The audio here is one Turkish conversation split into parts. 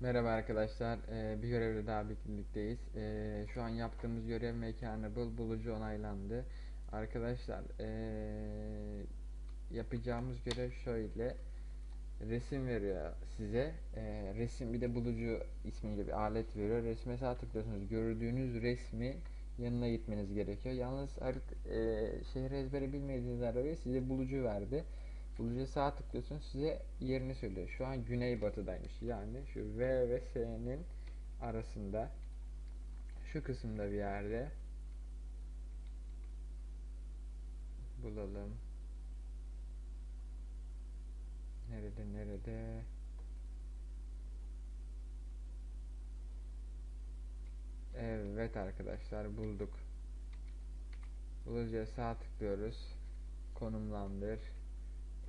Merhaba arkadaşlar. Ee, bir görevle daha birlikteyiz. Ee, şu an yaptığımız görev mekanı bul bulucu onaylandı. Arkadaşlar ee, yapacağımız görev şöyle. Resim veriyor size. Ee, resim bir de bulucu ismiyle bir alet veriyor. Resme sağ tıklıyorsunuz. Gördüğünüz resmi yanına gitmeniz gerekiyor. Yalnız harit- ee, şehri ezbere bilmediğiniz arabaya size bulucu verdi. Bulucuya sağ tıklıyorsunuz size yerini söylüyor. Şu an güneybatıdaymış. Yani şu V ve S'nin arasında şu kısımda bir yerde bulalım. Nerede nerede? Evet arkadaşlar bulduk. Bulucuya sağ tıklıyoruz. Konumlandır.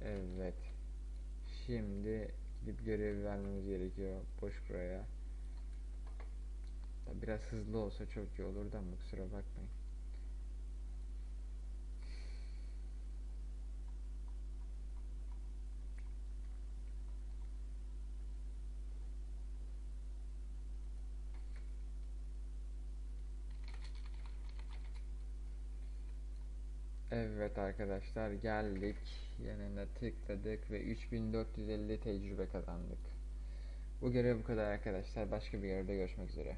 Evet. Şimdi gidip görevi vermemiz gerekiyor boş buraya. Biraz hızlı olsa çok iyi olurdu ama kusura bakmayın. Evet arkadaşlar geldik. Yanına tıkladık ve 3450 tecrübe kazandık. Bu görev bu kadar arkadaşlar. Başka bir görevde görüşmek üzere.